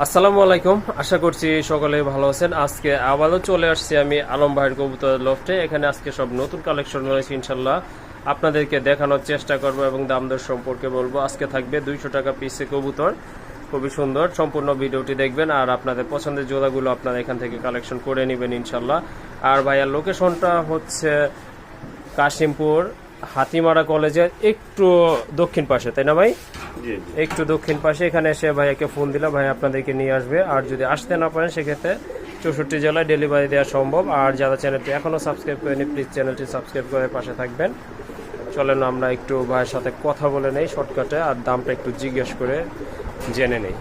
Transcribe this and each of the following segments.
আসসালামু আলাইকুম। আশা করছি সকলে ভালো আছেন। আজকে আবারও চলে আসছি আমি আলম ভাইয়ের কবুতর লফটে। এখানে আজকে সব নতুন কালেকশন রয়েছে ইনশাল্লাহ আপনাদেরকে দেখানোর চেষ্টা করব এবং দাম দর সম্পর্কে বলব। আজকে থাকবে দুইশো টাকা পিসে কবুতর। খুবই সুন্দর। সম্পূর্ণ ভিডিওটি দেখবেন আর আপনাদের পছন্দের জোড়াগুলো আপনারা এখান থেকে কালেকশন করে নেবেন ইনশাল্লাহ আর ভাইয়ার লোকেশনটা হচ্ছে কাশিমপুর হাতিমারা কলেজের একটু দক্ষিণ পাশে তাই না ভাই? একটু দক্ষিণ পাশে এখানে এসে ভাইয়াকে ফোন দিলে ভাই আপনাদেরকে নিয়ে আসবে। আর যদি আসতে না পারেন সেক্ষেত্রে চৌষট্টি জেলায় ডেলিভারি দেওয়া সম্ভব। আর যারা চ্যানেলটি এখনও সাবস্ক্রাইব করেনি প্লিজ চ্যানেলটি সাবস্ক্রাইব করে পাশে থাকবেন। চলেন আমরা একটু ভাইয়ের সাথে কথা বলে নেই শর্টকাটে আর দামটা একটু জিজ্ঞেস করে জেনে নেই।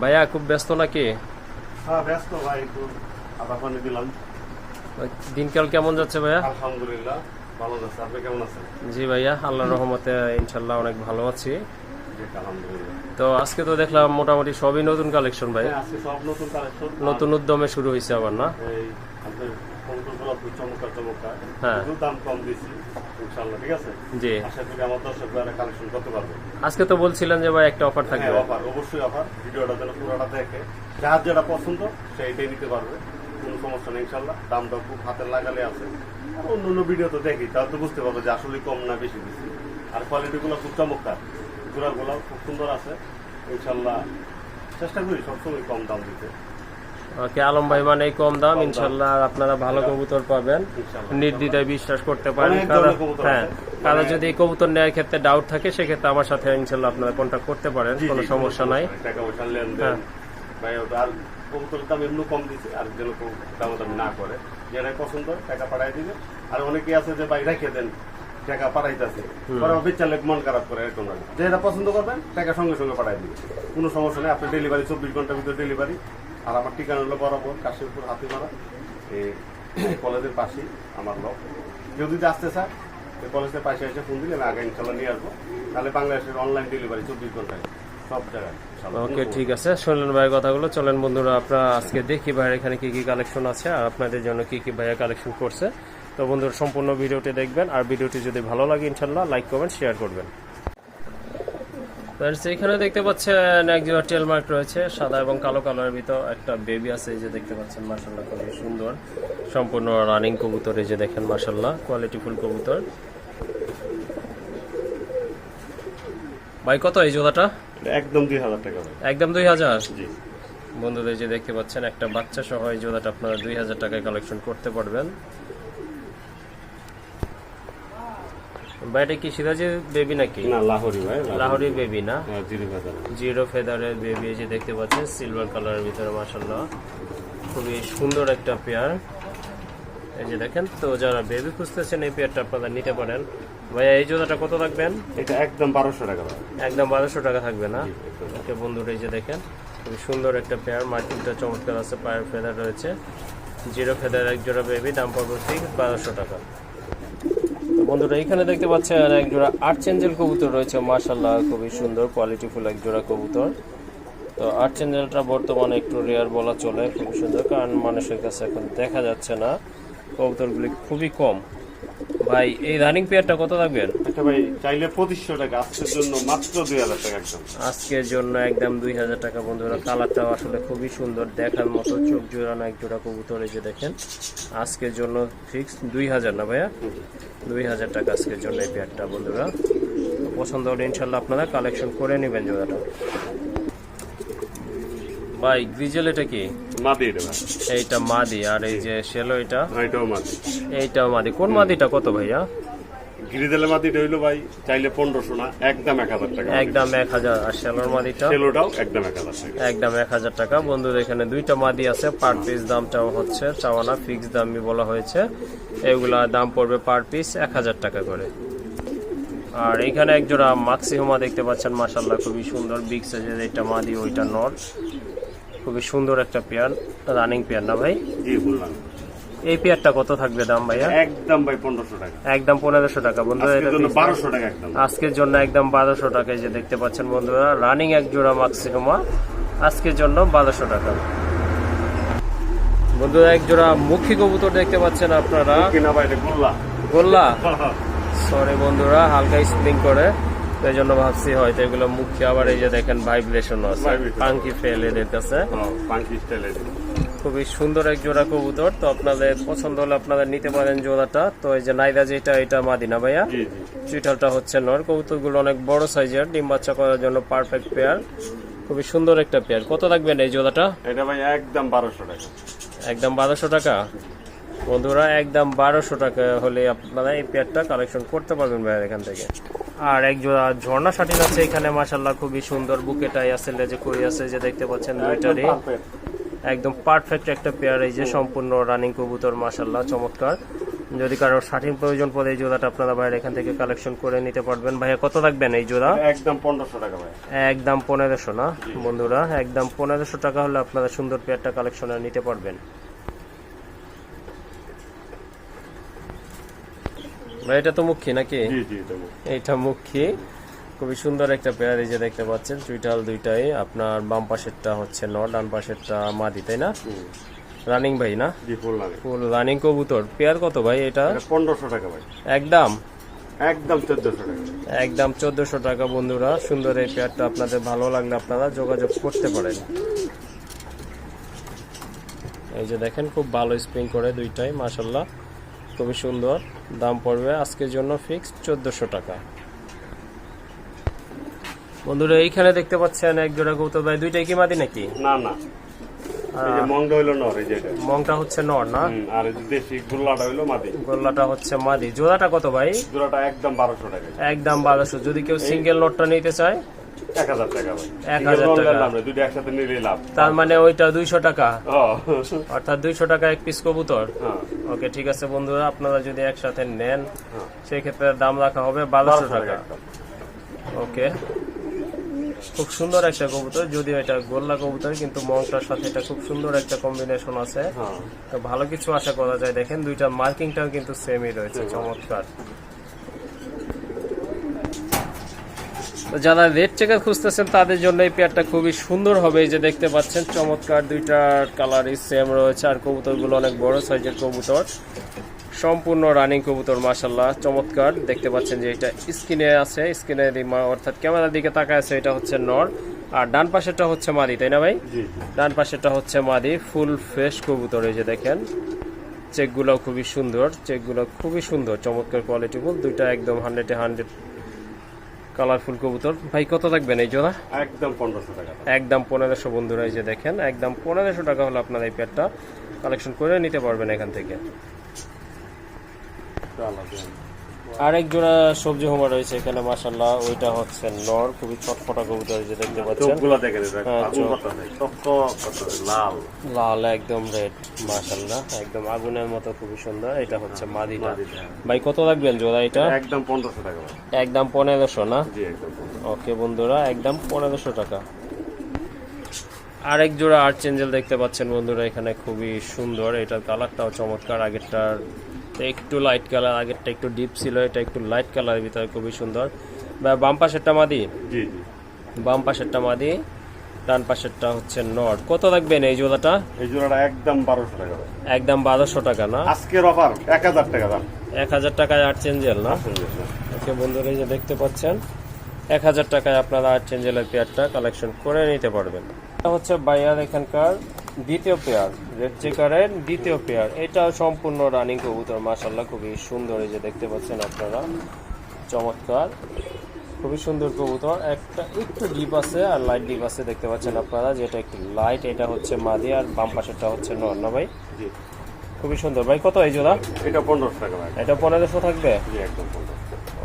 ভাইয়া খুব ব্যস্ত নাকি? হ্যাঁ ব্যস্ত ভাই একটু দিলাম। দিনকাল কেমন যাচ্ছে ভাইয়া? আলহামদুলিল্লাহ ভালো আছে আপনি কেমন আছেন? জি ভাইয়া আল্লাহর রহমতে ইনশাল্লাহ অনেক ভালো আছি। তো আজকে তো দেখলাম মোটামুটি সবই নতুন কালেকশন ভাই। হ্যাঁ, নতুন কালেকশন। নতুন উদ্যমে শুরু হয়েছে আবার না? হ্যাঁ। আজকে তো বলছিলেন যে ভাই একটা অফার থাকবে। হ্যাঁ অফার অবশ্যই অফার। ভিডিওটা যেন পুরোটা দেখে যার যেটা পছন্দ সেইটাই নিতে পারবে। কোনো সমস্যা নেই ইনশাল্লাহ দামটা খুব হাতে লাগালে আছে। আর অন্য অন্য ভিডিও তো দেখি তাহলে তো বুঝতে পারব যে আসলে কম না বেশি বেশি। আর কোয়ালিটিগুলো খুব চমৎকার। জোড়াগুলো খুব সুন্দর আছে। ইনশাল্লাহ চেষ্টা করি সবসময় কম দাম দিতে। ওকে আলম ভাই মানে কম দাম ইনশাল্লাহ আপনারা ভালো কবুতর পাবেন। নির্দ্বিধায় বিশ্বাস করতে পারেন। হ্যাঁ কারও মানে- যদি এই কবুতর নেওয়ার ক্ষেত্রে ডাউট থাকে সেক্ষেত্রে আমার সাথে ইনশাল্লাহ আপনারা কন্ট্যাক্ট করতে পারেন। কোনো সমস্যা নাই। টাকা পয়সা লেনদেন হ্যাঁ। কবুতরের দাম এমনি কম দিচ্ছে আর যেন দাম দাম না করে। যেটাই পছন্দ টাকা পাঠাই দিবে। আর অনেকে আছে যে ভাই রেখে দেন টাকা পাঠাইতেছে পরে বেচালে মন খারাপ করে এরকম না যেটা পছন্দ করবেন টাকা সঙ্গে সঙ্গে পাঠাই দিবে। কোনো সমস্যা নেই আপনি ডেলিভারি চব্বিশ ঘণ্টার ভিতরে ডেলিভারি আর আমার ঠিকানা হলো বরাবর কাশিমপুর হাতিমারা এই কলেজের পাশেই আমার লোক। কেউ যদি আসতে চায় কলেজের পাশে এসে ফোন দিলে আমি আগে ইনশাল্লাহ নিয়ে আসব। তাহলে বাংলাদেশের অনলাইন ডেলিভারি চব্বিশ ঘন্টায়। ওকে ঠিক আছে। শুনলেন ভাই কথাগুলো চলেন বন্ধুরা আপনারা আজকে দেখি ভাইয়ের এখানে কি কি কালেকশন আছে আর আপনাদের জন্য কি কি ভাইয়া কালেকশন করছে। তো বন্ধুরা সম্পূর্ণ ভিডিওটি দেখবেন আর ভিডিওটি যদি ভালো লাগে ইনশাল্লাহ লাইক কমেন্ট শেয়ার করবেন। এখানে দেখতে পাচ্ছেন এক জোড়া টেল মার্ক রয়েছে সাদা এবং কালো কালারের ভিতর একটা বেবি আছে এই যে দেখতে পাচ্ছেন মার্শাল্লাহ খুবই সুন্দর। সম্পূর্ণ রানিং কবুতর এই যে দেখেন মার্শাল্লাহ কোয়ালিটি ফুল কবুতর। ভাই কত এই জোড়াটা? একদম দুই হাজার টাকা ভাই। একদম দুই হাজার? জি। বন্ধুদের যে দেখতে পাচ্ছেন একটা বাচ্চা সহ এই জোড়াটা আপনারা দুই হাজার টাকায় কালেকশন করতে পারবেন। বাইরে কি সিরাজের বেবি নাকি? না লাহোরি ভাই লাহোরি। বেবি না? হ্যাঁ, জিরো বাজার জিরো ফেদারের বেবি যে দেখতে পাচ্ছেন সিলভার কালারের ভিতরে মাসাল্লাহ খুবই সুন্দর একটা পেয়ার এই যে দেখেন তো যারা বেবি খুঁজতেছেন এই পেয়ারটা আপনারা নিতে পারেন। ভাইয়া এই জোড়াটা কত রাখবেন? এটা একদম বারোশো টাকা একদম বারোশো টাকা থাকবে না? ওকে বন্ধুরা এই যে দেখেন খুবই সুন্দর একটা পেয়ার মার্কিংটা চমৎকার আছে পায়ের ফেদার রয়েছে। জিরো ফেদার এক জোড়া বেবি দাম পড়বে ঠিক বারোশো টাকা। বন্ধুরা এখানে দেখতে পাচ্ছেন এক জোড়া আর্চেঞ্জেল কবুতর রয়েছে মার্শাল্লাহ খুবই সুন্দর কোয়ালিটিফুল এক জোড়া কবুতর। তো আর্চেঞ্জেলটা বর্তমানে একটু রেয়ার বলা চলে খুবই সুন্দর কারণ মানুষের কাছে এখন দেখা যাচ্ছে না। কবুতরগুলি খুবই কম। ভাই এই রানিং পেয়ারটা কত রাখবেন এটা ভাই চাইলে পঁচিশশো টাকা আজকের জন্য মাত্র দুই হাজার টাকা একদম। আজকের জন্য একদম দুই হাজার টাকা বন্ধুরা। কালারটাও আসলে খুবই সুন্দর দেখার মতো চোখ জোড়ানো এক জোড়া কবুতর এই যে দেখেন। আজকের জন্য ফিক্স দুই হাজার না ভাইয়া? দুই হাজার টাকা আজকের জন্য এই পেয়ারটা বন্ধুরা। পছন্দ হলে ইনশাল্লাহ আপনারা কালেকশন করে নেবেন জোড়াটা। ভাই গ্রিজেল এটা কি? মাদি এটা এইটা মাদি আর এই যে শেলো এটা? হ্যাঁ, এটাও মাদি। এইটাও মাদি। কোন মাদিটা কত ভাইয়া? গিরিদেলে মাদিটা হইল ভাই চাইলে পনেরোশো না একদম এক হাজার টাকা একদম এক হাজার। আর শেলোর মাদিটা? সেলোটাও একদম এক হাজার টাকা। একদম এক হাজার টাকা। বন্ধুদের এখানে দুইটা মাদি আছে। পার পিস দামটাও হচ্ছে চাওয়ানা ফিক্স দামই বলা হয়েছে। এগুলা দাম পড়বে পার পিস এক হাজার টাকা করে। আর এখানে এক জোড়া মাক্সিমা দেখতে পাচ্ছেন মাসাল্লাহ খুবই সুন্দর বিগ সাইজের এটা মাদি ওইটা নর খুবই সুন্দর একটা পেয়ার রানিং পেয়ার না ভাই? জি বললাম এই পেয়ারটা কত থাকবে দাম ভাইয়া? একদম ভাই পনেরোশো টাকা। একদম পনেরোশো টাকা। বন্ধুরা বারোশো টাকা একদম। আজকের জন্য একদম বারোশো টাকায় যে দেখতে পাচ্ছেন বন্ধুরা রানিং এক জোড়া মাক্সিমা আজকের জন্য বারোশো টাকা। বন্ধুরা এক জোড়া মুখী কবুতর দেখতে পাচ্ছেন আপনারা। গোল্লা। গোল্লা? সরি বন্ধুরা হালকা স্প্রিং করে। তো এই জন্য ভাবছি হয়তো এগুলো মুখে আবার এই যে দেখেন ভাইব্রেশন আছে পাঙ্কি ফেল এদের কাছে। খুবই সুন্দর এক জোড়া কবুতর। তো আপনাদের পছন্দ হলে আপনারা নিতে পারেন জোড়াটা। তো এই যে নাইদা যেটা এটা মাদিনা ভাইয়া। চুইটালটা হচ্ছে নর। কবুতরগুলো অনেক বড় সাইজের ডিম বাচ্চা করার জন্য পারফেক্ট পেয়ার খুবই সুন্দর একটা পেয়ার কত রাখবেন এই জোড়াটা? এটা ভাই একদম বারোশো টাকা। একদম বারোশো টাকা? বন্ধুরা একদম বারোশো টাকা হলে আপনারা এই পেয়ারটা কালেকশন করতে পারবেন ভাই এখান থেকে। আর এক জোড়া ঝর্ণা শাটিন আছে এখানে মাসাল্লাহ খুবই সুন্দর বুকেটাই আছে লেজে করি আছে যে দেখতে পাচ্ছেন দুইটারই একদম পারফেক্ট একটা পেয়ার এই যে সম্পূর্ণ রানিং কবুতর মাসাল্লাহ চমৎকার। যদি কারও শাটিন প্রয়োজন পড়ে এই জোড়াটা আপনারা বাইরে এখান থেকে কালেকশন করে নিতে পারবেন। ভাইয়া কত রাখবেন এই জোড়া? একদম পনেরোশো টাকা ভাই একদম পনেরোশো না? বন্ধুরা একদম পনেরোশো টাকা হলে আপনারা সুন্দর পেয়ারটা কালেকশনে নিতে পারবেন। এটা তো মুখী নাকি? এটা মুখী। খুবই সুন্দর একটা পেয়ার এই যে দেখতে পাচ্ছেন চুইটাল দুইটাই। আপনার বাম পাশেরটা হচ্ছে ন ডান পাশেরটা মাদি তাই না? রানিং ভাই না? ফুল রানিং কবুতর। পেয়ার কত ভাই এটা? এটা পনেরোশো টাকা ভাই। একদম? একদম চোদ্দশো টাকা। একদম চোদ্দশো টাকা বন্ধুরা। সুন্দর এই পেয়ারটা আপনাদের ভালো লাগলে আপনারা যোগাযোগ করতে পারেন। এই যে দেখেন খুব ভালো স্প্রিং করে দুইটাই মাসাল্লাহ খুবই সুন্দর। দাম পড়বে আজকের জন্য ফিক্সড চোদ্দশো টাকা। বন্ধুরা এইখানে দেখতে পাচ্ছেন এক জোড়া কৌতো ভাই দুইটাই কি মাদি নাকি? না না। এই হইল নর এই যে মংটা হচ্ছে নর না? আর দেশি গুল্লাটা হইল মাদি। গোল্লাটা হচ্ছে মাদি। জোড়াটা কত ভাই? জোড়াটা একদম বারোশো টাকা। একদম বারোশো। যদি কেউ সিঙ্গেল নোটটা নিতে চায় এক তার মানে ওইটা দুইশো টাকা? অর্থাৎ দুইশো টাকা এক পিস কবুতর? হ্যাঁ, ওকে ঠিক আছে বন্ধুরা আপনারা যদি একসাথে নেন হ্যাঁ। সেই ক্ষেত্রে দাম রাখা হবে বারোশো টাকা। ওকে। খুব সুন্দর একটা কবুতর যদিও এটা গোল্লা কবুতর কিন্তু মংটার সাথে এটা খুব সুন্দর একটা কম্বিনেশন আছে। হ্যাঁ। তো ভালো কিছু আশা করা যায়। দেখেন দুইটা মার্কিংটাও কিন্তু সেমই রয়েছে চমৎকার তো যারা রেড চেকার খুঁজতেছেন তাদের জন্য এই পেয়ারটা খুবই সুন্দর হবে। এই যে দেখতে পাচ্ছেন চমৎকার দুইটার কালারই সেম রয়েছে আর কবুতরগুলো অনেক বড় সাইজের কবুতর। সম্পূর্ণ রানিং কবুতর মাসাল্লাহ চমৎকার। দেখতে পাচ্ছেন যে এটা স্ক্রিনে আছে স্ক্রিনে অর্থাৎ ক্যামেরার দিকে তাকায় আছে এটা হচ্ছে নর। আর ডান পাশেরটা হচ্ছে মাদি তাই না ভাই? ডান পাশেরটা হচ্ছে মাদি ফুল ফ্রেশ কবুতর এই যে দেখেন। চেকগুলো খুবই সুন্দর চেকগুলো খুবই সুন্দর চমৎকার কোয়ালিটি ফুল দুইটা একদম হান্ড্রেডে হান্ড্রেড কালারফুল কবুতর। ভাই কত থাকবেন এই জোড়া? একদম পনেরোশো টাকা। একদম পনেরোশো বন্ধুরা এই যে দেখেন একদম পনেরোশো টাকা হলো আপনার এই প্যাডটা কালেকশন করে নিতে পারবেন এখান থেকে। আরেক জোড়া সবজি হোমা রয়েছে এখানে মাসাল্লাহ ওইটা হচ্ছে নর খুবই চটপটা কবুতর যে দেখতে পাচ্ছেন। হ্যাঁ, চোখ। করতেছে লাল। লাল একদম রেড মাসাল্লাহ একদম আগুনের মতো খুবই সুন্দর। এটা হচ্ছে মাদিটা। মাদিটা। ভাই কত রাখবেন জোড়া এটা? একদম পনেরোশো টাকা একদম পনেরোশো না? ওকে বন্ধুরা একদম পনেরোশো টাকা। আরেক জোড়া আর্চ চেঞ্জেল দেখতে পাচ্ছেন বন্ধুরা এখানে খুবই সুন্দর। এটার কালারটাও চমৎকার আগেরটার একটু লাইট কালার আগেরটা একটু ডিপ ছিল এটা একটু লাইট কালারের ভিতরে খুবই সুন্দর। বা বাম পাশেরটা মাদি? জি জি। বাম পাশেরটা মাদি ডান পাশেরটা হচ্ছে নট। কত রাখবেন এই জোড়াটা? এই জোড়াটা একদম বারোশো টাকা একদম বারোশো টাকা না? আজকের অফার এক হাজার টাকা দাম। এক হাজার টাকায় আর্ট চেঞ্জেল না? ওকে বন্ধুরা এই যে দেখতে পাচ্ছেন এক হাজার টাকায় আপনারা আর্ট চেঞ্জেলের পেয়ারটা কালেকশন করে নিতে পারবেন। এটা হচ্ছে বাইয়ার এখানকার দ্বিতীয় পেয়ার রেড চেকারের দ্বিতীয় পেয়ার। এটাও সম্পূর্ণ রানিং কবুতর মাসাল্লাহ খুবই সুন্দর এই যে দেখতে পাচ্ছেন আপনারা। চমৎকার খুবই সুন্দর কবুতর। একটা একটু ডিপ আছে আর লাইট ডিপ আছে দেখতে পাচ্ছেন আপনারা যেটা একটু লাইট এটা হচ্ছে মাদি আর বাম পাশেরটা হচ্ছে নর না ভাই? খুবই সুন্দর। ভাই কত এই জোড়া? এটা পনেরোশো টাকা ভাই। এটা পনেরোশো থাকবে? একদম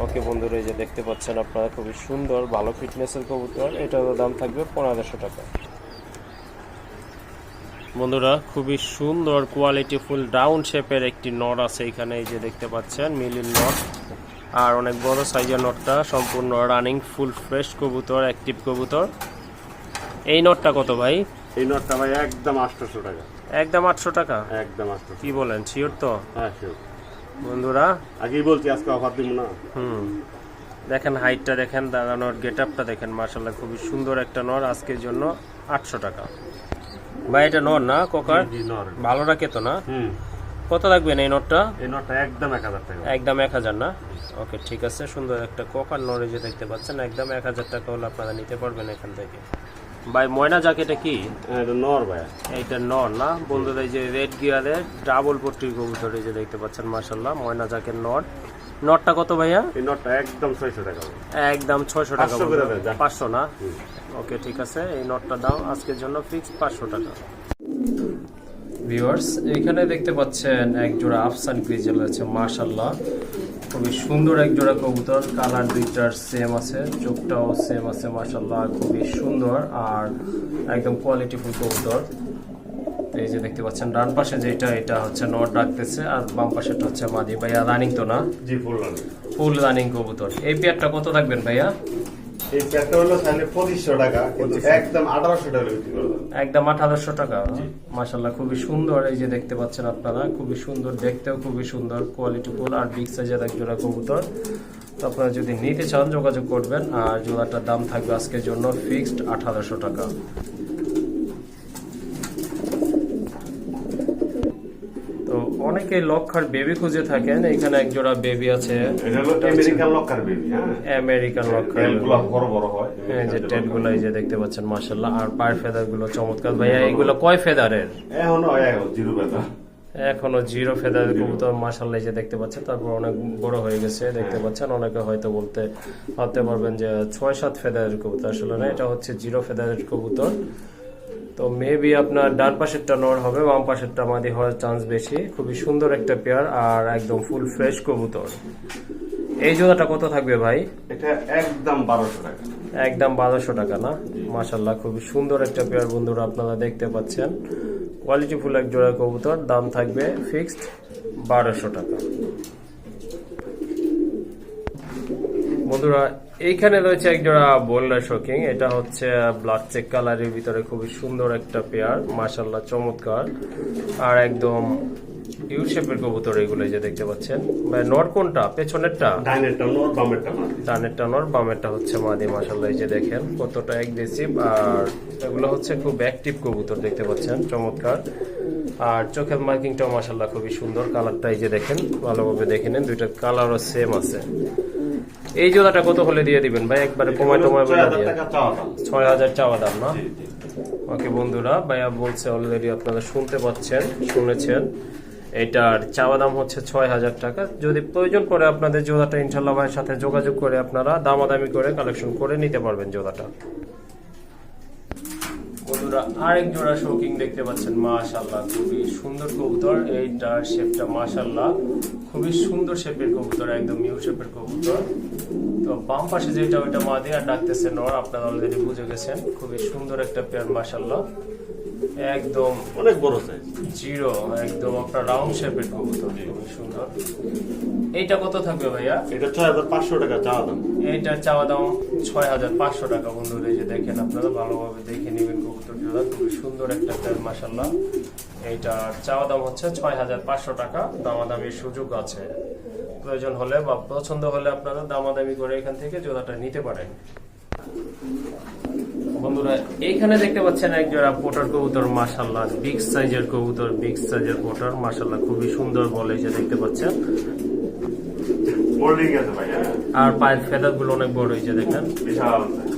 ওকে বন্ধুরা এই যে দেখতে পাচ্ছেন আপনারা খুবই সুন্দর ভালো ফিটনেসের কবুতর। এটারও দাম থাকবে পনেরোশো টাকা। বন্ধুরা খুবই সুন্দর কোয়ালিটি ফুল ডাউন শেপের একটি নট আছে এখানে এই যে দেখতে পাচ্ছেন মিলিন নট আর অনেক বড় সাইজের নটটা সম্পূর্ণ রানিং ফুল ফ্রেশ কবুতর অ্যাক্টিভ কবুতর। এই নটটা কত ভাই? এই নটটা ভাই একদম আটশোশো টাকা। একদম আটশো টাকা? একদম আটশোশো কি বলেন শিওর তো? হ্যাঁ শিওর বন্ধুরা। আগেই বলছি আজকে অফার দিব না। হুম। দেখেন হাইটটা দেখেন দাঁড়ানোর গেট আপটা দেখেন মার্শাল্লাহ খুবই সুন্দর একটা নর আজকের জন্য আটশো টাকা। ভাই এটা নর না কোকার? ভালো রাখে তো না? কত রাখবেন এই নটটা? এই নটটা একদম এক হাজার টাকা। একদম এক হাজার না? ওকে ঠিক আছে সুন্দর একটা কোকার নড়ে যে দেখতে পাচ্ছেন একদম এক হাজার টাকা হলে আপনারা নিতে পারবেন এখান থেকে। ভাই ময়না কি? হ্যাঁ, এটা নর ভাইয়া এইটা নর না? বন্ধুরা এই যে রেড গিয়ারের ডাবল পট্টির কবুতর এই যে দেখতে পাচ্ছেন মাসাল্লাহ ময়না জ্যাকেট নট। নটটা কত ভাইয়া? এই নটটা একদম ছয়শো টাকা। একদম ছয়শো টাকা 500 করে দেন, যা। পাঁচশো না? ওকে ঠিক আছে। এই নটটার দাম আজকের জন্য ফিক্স পাঁচশো টাকা। ভিউয়ার্স এখানে দেখতে পাচ্ছেন এক জোড়া আফসান গ্রিজেল আছে মাশাল্লাহ খুবই সুন্দর এক জোড়া কবুতর কালার দুইটার সেম আছে চোখটাও সেম আছে মাশাল্লাহ খুবই সুন্দর আর একদম কোয়ালিটিফুল কবুতর। এই যে দেখতে পাচ্ছেন ডান পাশে যেটা এটা হচ্ছে নট ডাকতেছে আর বাম পাশেটা হচ্ছে মাদি। ভাইয়া রানিং তো না? জি ফুল রানি ফুল রানিং কবুতর। এই পেয়ারটা কত থাকবেন ভাইয়া? এই প্যাকটা হলো তাহলে পঁচিশশো টাকা কিন্তু একদম আঠারোশো টাকা বিক্রি করে একদম আঠারোশো টাকা। মাসাল্লাহ খুবই সুন্দর এই যে দেখতে পাচ্ছেন আপনারা। খুবই সুন্দর দেখতেও খুবই সুন্দর কোয়ালিটি ফুল আর বিগ সাইজের এক জোড়া কবুতর। তো আপনারা যদি নিতে চান যোগাযোগ করবেন। আর জোড়াটার দাম থাকবে আজকের জন্য ফিক্সড আঠারোশো টাকা তো অনেকে লক্ষার বেবি খুঁজে থাকেন এখানে এক জোড়া বেবি আছে। এটা হলো আমেরিকান লক্কার বেবি হ্যাঁ? আমেরিকান লক্ষার তেলগুলো বড় বড় হয় এই যে টেটগুলো এই যে দেখতে পাচ্ছেন মাসাল্লাহ আর পায়ের ফেদারগুলো চমৎকার। ভাইয়া এগুলো কয় ফেদারের এখন জিরো বেতা এখনও জিরো ফেদারের কবুতর মাসাল্লাহ যে দেখতে পাচ্ছেন তারপর অনেক বড় হয়ে গেছে দেখতে পাচ্ছেন। অনেকে হয়তো বলতে ভাবতে পারবেন যে ছয় সাত ফেদারের কবুতর আসলে না এটা হচ্ছে জিরো ফেদারের কবুতর। তো মেবি আপনার ডান পাশেরটা নর হবে বাম পাশেরটা মাদি হওয়ার চান্স বেশি। খুবই সুন্দর একটা পেয়ার আর একদম ফুল ফ্রেশ কবুতর। এই জোড়াটা কত থাকবে ভাই? এটা একদম বারোশো টাকা। একদম বারোশো টাকা না? মাসাল্লাহ খুবই সুন্দর একটা পেয়ার বন্ধুরা আপনারা দেখতে পাচ্ছেন। কোয়ালিটি ফুল এক জোড়া কবুতর দাম থাকবে ফিক্সড বারোশো টাকা। বন্ধুরা এইখানে রয়েছে এক জোড়া বোল্ডার শোকিং এটা হচ্ছে ব্লাড চেক কালারের ভিতরে খুবই সুন্দর একটা পেয়ার মাসাল্লাহ চমৎকার। আর একদম ইউ শেপের কবুতর এগুলো যে দেখতে পাচ্ছেন। ভাই নর কোনটা? পেছনেরটা? ডাইনেরটা নর বামেরটা ডানেরটা নর বামেরটা হচ্ছে মাদি মাসাল্লাহ এই যে দেখেন কতটা অ্যাগ্রেসিভ আর এগুলো হচ্ছে খুব অ্যাক্টিভ কবুতর দেখতে পাচ্ছেন চমৎকার। আর চোখের মার্কিংটাও মাসাল্লাহ খুবই সুন্দর। কালারটা এই যে দেখেন ভালোভাবে দেখে নেন দুইটা কালারও সেম আছে। এই জোড়াটা কত হলে দিয়ে দিবেন ভাই? একবারে কমায় টমায় বলে দিয়ে। ছয় হাজার চাওয়া দাম, না। ওকে বন্ধুরা, ভাইয়া বলছে অলরেডি আপনারা শুনতে পাচ্ছেন, শুনেছেন। এটার চাওয়া দাম হচ্ছে ছয় হাজার টাকা। যদি প্রয়োজন পড়ে আপনাদের জোড়াটা ইনশাল্লাহ ভাইয়ের সাথে যোগাযোগ করে আপনারা দামাদামি করে কালেকশন করে নিতে পারবেন জোড়াটা। বন্ধুরা, আরেক জোড়া শৌকিং দেখতে পাচ্ছেন। মাশাল্লাহ খুবই সুন্দর কবুতর। এইটার শেপটা মাশাল্লাহ খুবই সুন্দর শেপের কবুতর, একদম ইউ শেপের কবুতর। তো বাম পাশে যেটা, ওইটা মাদি আর ডাকতেছে নর, আপনারা অলরেডি বুঝে গেছেন। খুবই সুন্দর একটা পেয়ার মাশাল্লাহ একদম অনেক বড় সাইজ জিরো একদম আপনার রাউন্ড শেপের কবুতর। সুন্দর। এইটা কত থাকবে ভাইয়া? এটা ছয় হাজার পাঁচশো টাকা চাওয়া দাম। এইটার চাওয়া দাম ছয় হাজার পাঁচশো টাকা বন্ধুরা এই যে দেখেন আপনারা ভালোভাবে দেখে নেবেন কবুতর জোড়া খুবই সুন্দর একটা প্যান্ট মাসাল্লাহ এইটার চাওয়া দাম হচ্ছে ছয় হাজার পাঁচশো টাকা। দামাদামির সুযোগ আছে। প্রয়োজন হলে বা পছন্দ হলে আপনারা দামাদামি করে এখান থেকে জোড়াটা নিতে পারেন। বন্ধুরা এইখানে দেখতে পাচ্ছেন এক জোড়া পোটার কবুতর মাসাল্লাহ বিগ সাইজের কবুতর বিগ সাইজের পোটার মাসাল্লাহ খুবই সুন্দর বলে যে দেখতে পাচ্ছেন। হ্যাঁ? আর পায়ের ফেদারগুলো অনেক বড় হয়েছে দেখেন।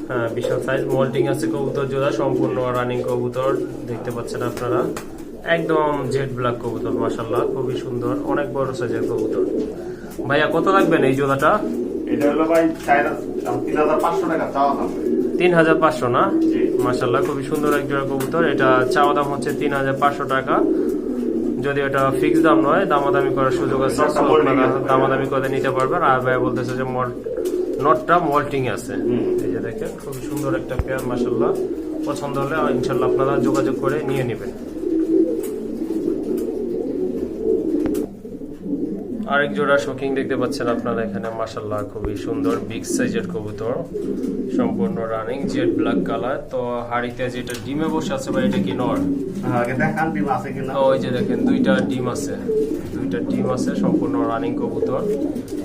হ্যাঁ বিশাল সাইজ মোল্টিং আছে কবুতর জোড়া সম্পূর্ণ রানিং কবুতর দেখতে পাচ্ছেন আপনারা। একদম জেড ব্ল্যাক কবুতর মাসাল্লাহ খুবই সুন্দর অনেক বড় সাইজের কবুতর। ভাইয়া কত রাখবেন এই জোড়াটা? এটা হলো ভাই চার তিন হাজার পাঁচশো টাকা চাওয়া তিন হাজার পাঁচশো না। মাসাল্লাহ খুবই সুন্দর এক জোড়া কবুতর। এটা চাওয়া দাম হচ্ছে তিন হাজার পাঁচশো টাকা। যদি এটা ফিক্স দাম নয় দামাদামি করার সুযোগ আছে আপনারা দামাদামি করে নিতে পারবেন। আর ভাই বলতেছে যে মল নটটা মল্টিং আছে। এই যে দেখেন খুবই সুন্দর একটা পেয়ার মাসাল্লাহ পছন্দ হলে ইনশাল্লাহ আপনারা যোগাযোগ করে নিয়ে নেবেন। আরেক জোড়া শোকিং দেখতে পাচ্ছেন আপনারা এখানে মাসাল্লাহ খুবই সুন্দর বিগ সাইজের কবুতর সম্পূর্ণ রানিং জেড ব্ল্যাক কালার তো হাড়িতে যেটা ডিমে বসে আছে বা এটা কি নর? আগে দেখান ডিম আছে কিনা। ওই যে দেখেন দুইটা ডিম আছে দুইটা ডিম আছে সম্পূর্ণ রানিং কবুতর।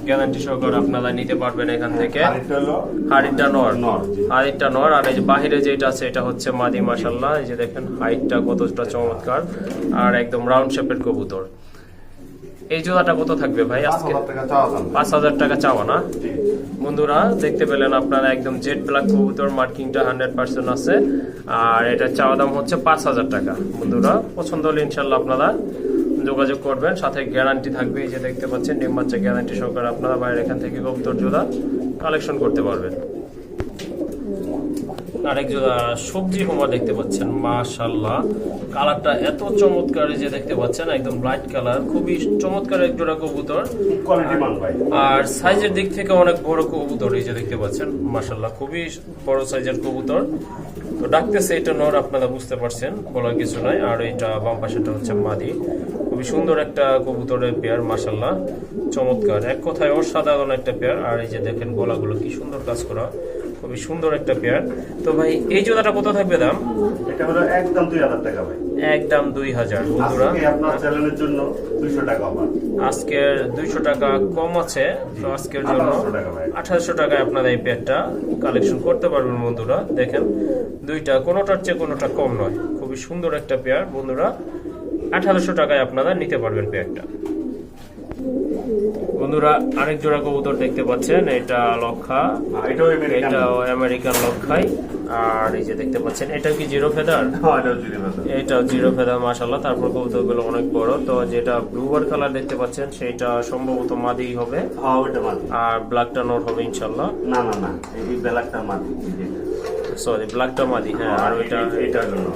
গ্যারান্টি সহকারে আপনারা নিতে পারবেন এখান থেকে। হাড়িটা নর। হাড়িটা নর আর এই যে বাহিরে যেটা আছে এটা হচ্ছে মাদি মাসাল্লাহ এই যে দেখেন হাইটটা কতটা চমৎকার। আর একদম রাউন্ড শেপের কবুতর। এই জোড়াটা কত থাকবে ভাই আজকে? হাজার টাকা চাওয়া পাঁচ হাজার টাকা চাওয়া না? বন্ধুরা দেখতে পেলেন আপনারা একদম জেড ব্ল্যাক কবুতর মার্কিংটা হান্ড্রেড পার্সেন্ট আছে। আর এটা চাওয়া দাম হচ্ছে পাঁচ হাজার টাকা। বন্ধুরা পছন্দ হলে ইনশাল্লাহ আপনারা যোগাযোগ করবেন। সাথে গ্যারান্টি থাকবে এই যে দেখতে পাচ্ছেন ডিম বাচ্চা গ্যারান্টি সহকারে আপনারা বাইরে এখান থেকে কবুতর জোড়া কালেকশন করতে পারবেন। আরেক সবজি হোমা দেখতে পাচ্ছেন মাশাল্লাহ কালারটা এত চমৎকার যে দেখতে পাচ্ছেন একদম লাইট কালার খুবই চমৎকার এক জোড়া কবুতর। আর সাইজের দিক থেকে অনেক বড় কবুতর এই যে দেখতে পাচ্ছেন মাশাল্লাহ খুবই বড় সাইজের কবুতর। তো ডাকতেছে এটা নর আপনারা বুঝতে পারছেন বলার কিছু নাই। আর এটা বাম পাশেটা হচ্ছে মাদি। খুবই সুন্দর একটা কবুতরের পেয়ার মাশাল্লাহ চমৎকার। এক কথায় অসাধারণ একটা পেয়ার আর এই যে দেখেন গলাগুলো কি সুন্দর কাজ করা। খুবই সুন্দর একটা পেয়ার। তো ভাই এই জোড়াটা কত থাকবে দাম? এটা হলো একদম দুই হাজার টাকা ভাই। একদম দুই হাজার বন্ধুরা আপনার চ্যানেলের জন্য দুইশো টাকা আজকের দুইশো টাকা কম আছে তো আজকের জন্য 1800 টাকা আঠারোশো টাকায় আপনারা এই প্যাডটা কালেকশন করতে পারবেন বন্ধুরা। দেখেন দুইটা কোনোটার চেয়ে কোনোটা কম নয়। খুবই সুন্দর একটা পেয়ার বন্ধুরা। আঠারোশো টাকায় আপনারা নিতে পারবেন পেয়ারটা। বন্ধুরা আরেক জোড়া কবুতর দেখতে পাচ্ছেন এটা লক্ষা। হ্যাঁ, এটাও আমেরিকান লক্ষাই। আর এই যে দেখতে পাচ্ছেন এটা কি জিরো ফেদার? হ্যাঁ এটাও জিরো এটা জিরো ফেদার মাশাল্লাহ তারপর কবুতরগুলো অনেক বড়। তো যেটা ব্লুবার কালার দেখতে পাচ্ছেন সেটা সম্ভবত মাদি হবে। হ্যাঁ ওইটা মাটি আর ব্ল্যাকটা নোট হবে ইনশাল্লাহ না না না এই ব্ল্যাকটা মাটি সরি ব্ল্যাকটা মাদি হ্যাঁ আর ওইটা এটার জন্য।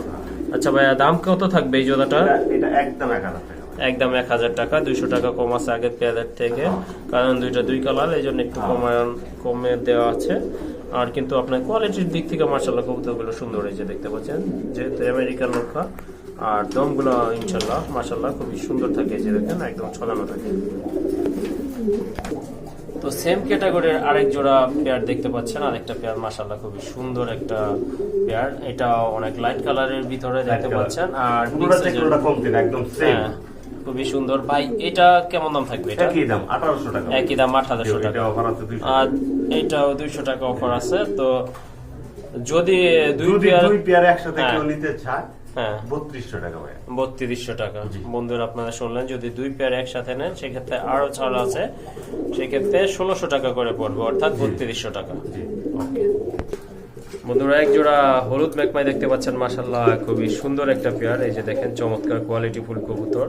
আচ্ছা ভাইয়া দাম কত থাকবে এই জোড়াটা এটা- একদম এক হাজার একদম এক হাজার টাকা দুইশো টাকা কম আছে আগের পেয়ারের থেকে। কারণ দুইটা দুই কালার এই জন্য একটু কমায় কমে দেওয়া আছে। আর কিন্তু আপনার কোয়ালিটির দিক থেকে মার্শাল্লাহ কবুতরগুলো সুন্দর হয়েছে দেখতে পাচ্ছেন? যেহেতু আমেরিকান লক্ষা আর দমগুলো ইনশাল্লাহ মার্শাল্লাহ খুবই সুন্দর থাকে যে দেখেন একদম ছড়ানো থাকে। তো সেম ক্যাটাগরির আরেক জোড়া পেয়ার দেখতে পাচ্ছেন আরেকটা পেয়ার মাশাল্লাহ খুবই সুন্দর একটা পেয়ার এটা অনেক লাইট কালারের ভিতরে দেখতে পাচ্ছেন আর একদম সেম খুবই সুন্দর। ভাই এটা কেমন দাম থাকবে এটা? একই দাম আঠারোশো টাকা। একই দাম আট হাজারশো এটা টাকা। অফার আছে দুইশো আর এইটাও দুইশো টাকা অফার আছে তো যদি দুই পেয়ার দুই পেয়ার একসাথে হ্যাঁ। কেউ নিতে চায় হ্যাঁ। বত্রিশশো টাকা ভাই। বত্রিশশো টাকা। বন্ধুরা আপনারা শুনলেন যদি দুই পেয়ার একসাথে নেন সেক্ষেত্রে আরও ছাড় আছে। সেক্ষেত্রে ষোলোশো টাকা করে পড়বে অর্থাৎ বত্রিশশো টাকা। ওকে বন্ধুরা এক জোড়া হলুদ মেকমাই দেখতে পাচ্ছেন মাসাল্লাহ খুবই সুন্দর একটা পেয়ার এই যে দেখেন চমৎকার কোয়ালিটি ফুল কবুতর।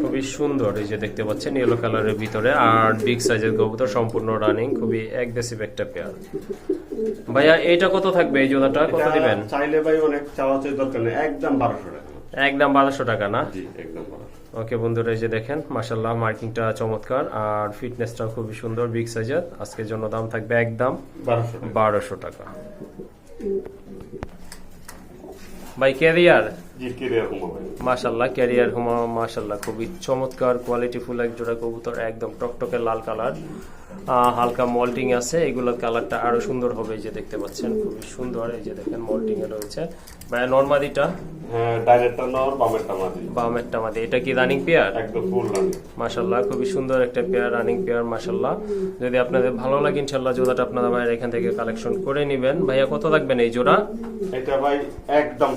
খুবই সুন্দর এই যে দেখতে পাচ্ছেন ইয়েলো কালারের ভিতরে। আর বিগ সাইজের কবুতর সম্পূর্ণ রানিং খুবই অ্যাগ্রেসিভ একটা পেয়ার ভাইয়া এইটা কত থাকবে এই জোড়াটা? কত দিবেন? চাইলে ভাই অনেক চাওয়া চাই দরকার নেই একদম বারোশো টাকা। একদম বারোশো টাকা না? জি একদম ওকে বন্ধুরা এই যে দেখেন মাসাল্লাহ মার্কিংটা চমৎকার। আর ফিটনেসটাও খুবই সুন্দর বিগ সাইজের আজকের জন্য দাম থাকবে একদম বারোশো টাকা। ভাই ক্যারিয়ার মাশাল্লাহ ক্যারিয়ার হুমা মাশাল্লাহ খুবই চমৎকার কোয়ালিটি ফুল এক জোড়া কবুতর একদম টকটকে লাল কালার হালকা মল্টিং আছে। এগুলোর কালারটা আরও সুন্দর হবে যে দেখতে পাচ্ছেন। খুবই সুন্দর এই যে দেখেন মল্টিং এ রয়েছে। ভাই নর্মাদিটা? হ্যাঁ ডাইরেক্টটা নর বামেরটা মাঝি বাম মাদি। এটা কি রানিং পেয়ার একদম ফুল রানি মাশাল্লাহ খুবই সুন্দর একটা পেয়ার রানিং পেয়ার মাশাল্লাহ যদি আপনাদের ভালো লাগে ইনশাল্লাহ জোড়াটা আপনারা ভাইয়ের এখান থেকে কালেকশন করে নেবেন। ভাইয়া কত এই জোড়া? এটা ভাই একদম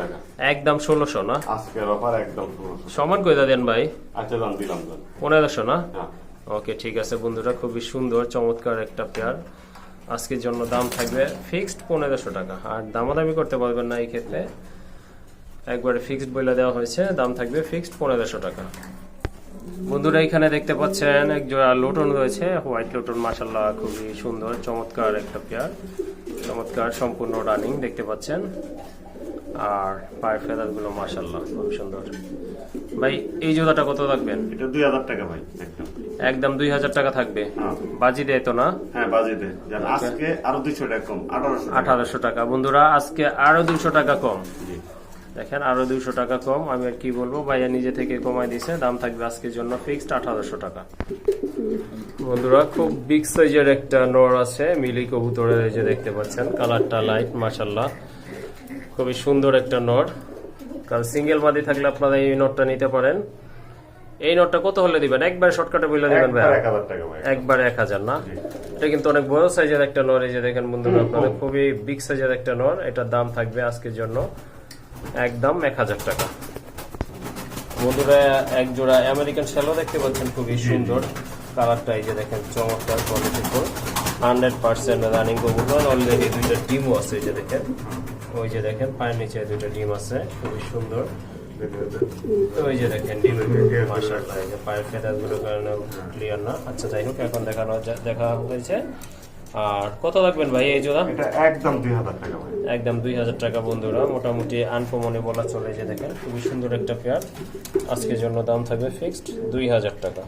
টাকা। একদম ষোলোশো না? আজকের অফার একদম সমান করে দেন ভাই? আচ্ছা দাম দিলাম দাম। পনেরোশো না? হ্যাঁ। ওকে ঠিক আছে বন্ধুরা, খুবই সুন্দর, চমৎকার একটা পেয়ার আজকের জন্য দাম থাকবে ফিক্সড পনেরোশো টাকা। আর দামাদামি করতে পারবেন না এই ক্ষেত্রে। একবারে ফিক্সড বলে দেওয়া হয়েছে, দাম থাকবে ফিক্সড পনেরোশো টাকা। বন্ধুরা, এখানে দেখতে পাচ্ছেন এক জোড়া লোটন রয়েছে হোয়াইট লোটন মাসাল্লাহ খুবই সুন্দর, চমৎকার একটা পেয়ার চমৎকার, সম্পূর্ণ রানিং দেখতে পাচ্ছেন। আর পায়ের ফেদারগুলো মাসাল্লাহ খুবই সুন্দর। ভাই এই জোড়াটা কত রাখবেন এটা দুই হাজার টাকা ভাই একদম। একদম দুই হাজার টাকা থাকবে? হ্যাঁ। বাজি দেয় তো না? হ্যাঁ বাজেটে যার আজকে আরও দুইশো টাকা কম আঠারোশো টাকা। বন্ধুরা আজকে আরও দুইশো টাকা কম। দেখেন আরও দুইশো টাকা কম। আমি আর কি বলব ভাইয়া নিজে থেকে কমাই দিছে দাম থাকবে আজকের জন্য ফিক্সড আঠারোশো টাকা। বন্ধুরা খুব বিগ সাইজের একটা নর আছে মিলি কবুতরের এই যে দেখতে পাচ্ছেন। কালারটা লাইট মাশাল্লাহ খুবই সুন্দর একটা নর কারণ সিঙ্গেল মাদি থাকলে আপনারা এই নটটা নিতে পারেন। এই নটটা কত হলে দিবেন? একবার শর্টকাটে বলে দিবেন ভাই। একবার এক হাজার না? এটা কিন্তু অনেক বড় সাইজের একটা নর এই যে দেখেন বন্ধুরা আপনাদের খুবই বিগ সাইজের একটা নর এটার দাম থাকবে আজকের জন্য একদম এক হাজার টাকা। বন্ধুরা এক জোড়া আমেরিকান শ্যালো দেখতে পাচ্ছেন খুবই সুন্দর। কালারটা এই যে দেখেন চমৎকার quality full. Hundred percent running কবুতর। অলরেডি দুইটা ডিমও আছে এই যে দেখেন। ওই যে দেখেন পায়ের নিচে দুইটা ডিম আছে খুবই সুন্দর। ওই যে দেখেন ডিম মাশাআল্লাহ এই যে পায়ের ফেদারগুলো কারণে ক্লিয়ার না। আচ্ছা যাই হোক এখন দেখানো দেখা হয়েছে। আর কত লাগবেন ভাই এই জোড়া? এটা একদম দুই হাজার টাকা একদম দুই হাজার টাকা বন্ধুরা মোটামুটি আনকমনে বলা চলে যে দেখেন খুবই সুন্দর একটা পেয়ার আজকের জন্য দাম থাকবে ফিক্সড দুই হাজার টাকা।